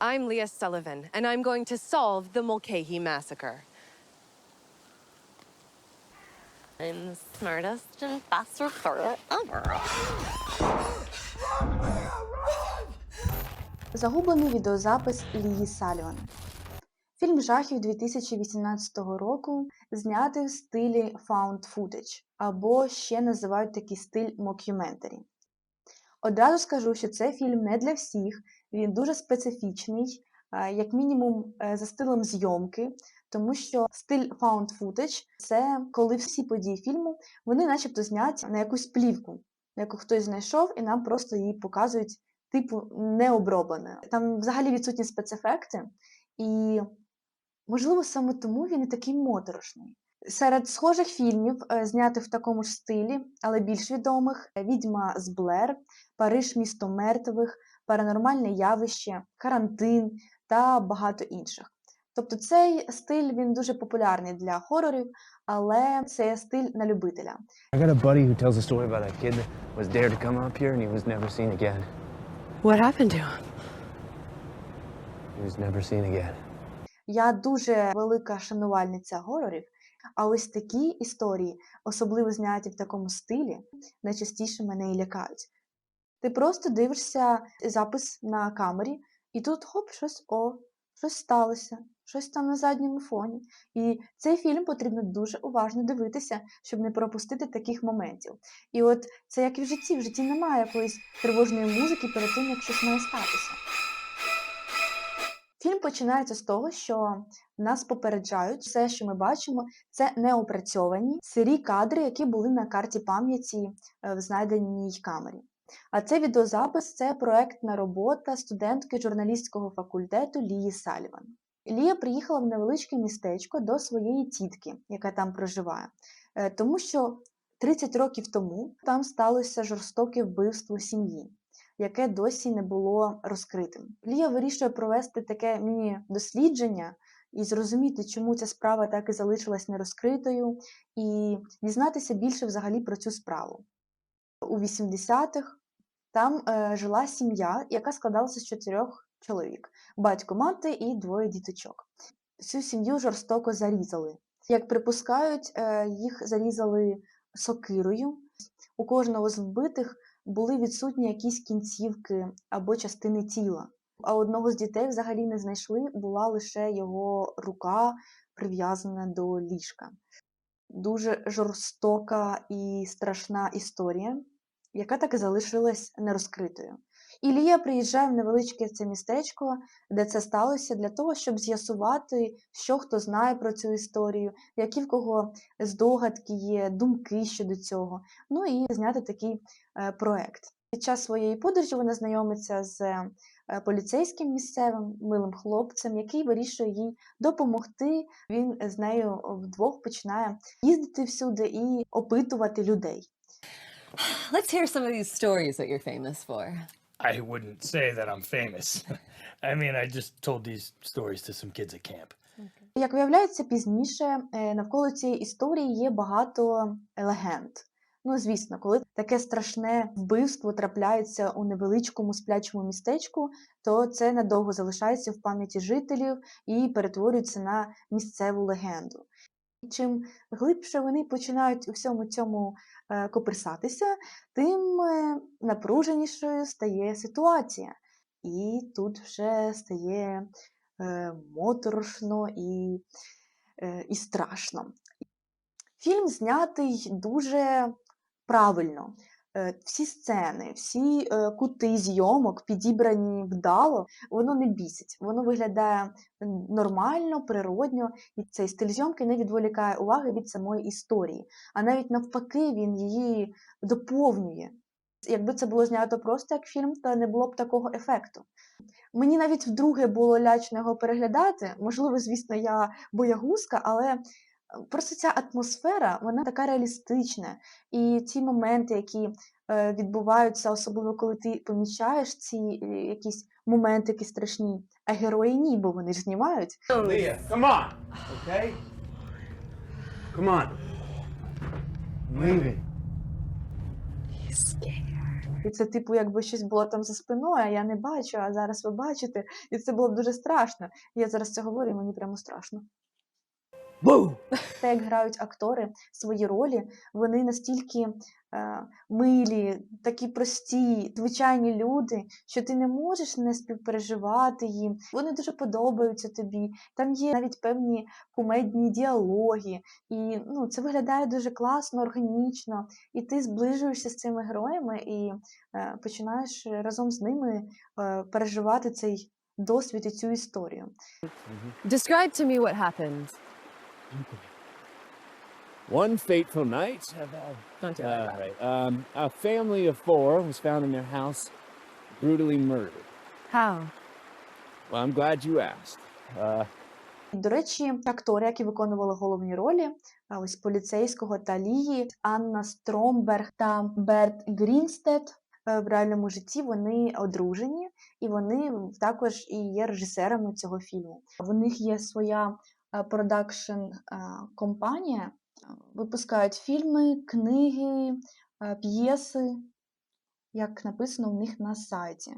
I'm Leah Sullivan, and I'm going to solve the Mulcahy massacre. I'm the smartest and best reporter ever. Загублений відеозапис Лії Саліван. Фільм жахів 2018 року знятий в стилі found footage, або ще називають такий стиль mockumentary. Одразу скажу, що це фільм не для всіх, він дуже специфічний, е, як мінімум е, за стилем зйомки, тому що стиль found footage – це коли всі події фільму вони начебто зняті на якусь плівку, яку хтось знайшов, і нам просто її показують типу необробленою. Там взагалі відсутні спецефекти, і можливо саме тому він і такий моторошний. Серед схожих фільмів, е, знятих в такому ж стилі, але більш відомих: Відьма з Блер, Париж місто мертвих, Паранормальне явище, Карантин та багато інших. Тобто цей стиль він дуже популярний для хорорів, але це стиль на любителя. I got a buddy who tells a story about a kid that was dared to come up here and he was never seen again. What happened to him? He was never seen again. Я дуже велика шанувальниця горорів, а ось такі історії, особливо зняті в такому стилі, найчастіше мене і лякають. Ти просто дивишся запис на камері, і тут хоп, щось о, щось сталося, щось там на задньому фоні. І цей фільм потрібно дуже уважно дивитися, щоб не пропустити таких моментів. І от це як і в житті, в житті немає якоїсь тривожної музики перед тим, як щось має статися. Фільм починається з того, що нас попереджають, все, що ми бачимо, це неопрацьовані сирі кадри, які були на карті пам'яті е, в знайденій камері. А цей відеозапис це проектна робота студентки журналістського факультету Лії Саліван. Лія приїхала в невеличке містечко до своєї тітки, яка там проживає, е, тому що 30 років тому там сталося жорстоке вбивство сім'ї яке досі не було розкритим. Лія вирішує провести таке міні-дослідження і зрозуміти, чому ця справа так і залишилась нерозкритою, і дізнатися більше взагалі про цю справу. У 80-х там е, жила сім'я, яка складалася з чотирьох чоловік: батько, мати і двоє діточок. Цю сім'ю жорстоко зарізали. Як припускають, е, їх зарізали сокирою. У кожного з вбитих були відсутні якісь кінцівки або частини тіла. А одного з дітей взагалі не знайшли, була лише його рука прив'язана до ліжка. Дуже жорстока і страшна історія, яка так і залишилась нерозкритою. Ілія приїжджає в невеличке це містечко, де це сталося, для того, щоб з'ясувати, що хто знає про цю історію, які в кого здогадки є, думки щодо цього. Ну і зняти такий е, проект. Під час своєї подорожі вона знайомиться з е, поліцейським місцевим милим хлопцем, який вирішує їй допомогти. Він з нею вдвох починає їздити всюди і опитувати людей. Let's hear some of these stories that you're famous for. I wouldn't say that I'm famous. I mean, I just told these stories to some kids at camp. Як виявляється, пізніше е, навколо цієї історії є багато легенд. Ну, звісно, коли таке страшне вбивство трапляється у невеличкому сплячому містечку, то це надовго залишається в пам'яті жителів і перетворюється на місцеву легенду. Чим глибше вони починають у всьому цьому е, коперсатися, тим е, напруженішою стає ситуація. І тут вже стає е, моторошно і, і страшно. Фільм знятий дуже правильно. Е, Всі сцени, всі е, кути зйомок підібрані вдало, воно не бісить, воно виглядає нормально, природньо, і цей стиль зйомки не відволікає уваги від самої історії, а навіть навпаки, він її доповнює. Якби це було знято просто як фільм, то не було б такого ефекту. Мені навіть вдруге було лячно його переглядати. Можливо, звісно, я боягузка, але просто ця атмосфера, вона така реалістична. І ті моменти, які е, відбуваються, особливо коли ти помічаєш ці е, якісь моменти, які страшні, а герої ні, бо вони ж знімають. Leah, come on, okay? Come on. Leaving. І це, типу, якби щось було там за спиною, а я не бачу, а зараз ви бачите. І це було б дуже страшно. Я зараз це говорю, і мені прямо страшно. Те, як грають актори свої ролі, вони настільки е, милі, такі прості, звичайні люди, що ти не можеш не співпереживати їм. Вони дуже подобаються тобі. Там є навіть певні кумедні діалоги, і ну, це виглядає дуже класно, органічно, і ти зближуєшся з цими героями і е, починаєш разом з ними е, переживати цей досвід і цю історію. Describe to me what happened. One fateful night, Don't do uh, right, um, a family of four was found in their house, brutally murdered. How? Well, I'm glad you asked. Uh, До речі, актори, які виконували головні ролі, а ось поліцейського та Лії, Анна Стромберг та Берт Грінстед. е, В реальному житті вони одружені, і вони також і є режисерами цього фільму. В них є своя продакшн компанія, випускають фільми, книги, п'єси, як написано у них на сайті.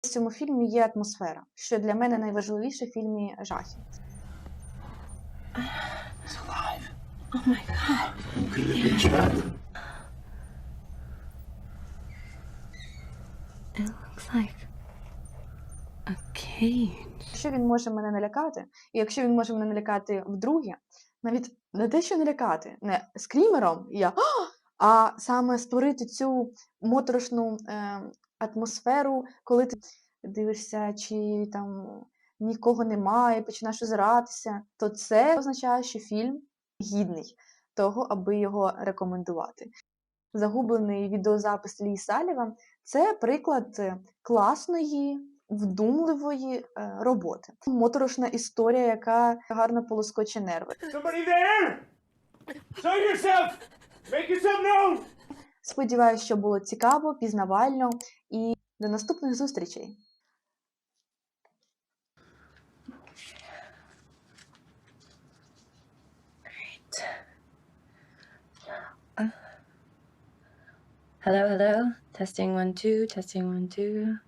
В цьому фільмі є атмосфера, що для мене найважливіше в фільмі жахів. It looks like a cage. Якщо він може мене налякати, і якщо він може мене налякати вдруге, навіть не те, що налякати, не скрімером, я, «А!» саме створити цю моторошну е, атмосферу, коли ти дивишся, чи там нікого немає, починаєш озиратися, то це означає, що фільм гідний того, аби його рекомендувати. Загублений відеозапис Лі Саліван це приклад е, класної, вдумливої е, роботи. Моторошна історія, яка гарно полоскоче нерви. Somebody there! Show yourself! Make yourself known! Сподіваюсь, що було цікаво, пізнавально і до наступних зустрічей. Hello, hello. Testing one, two. Testing one, two.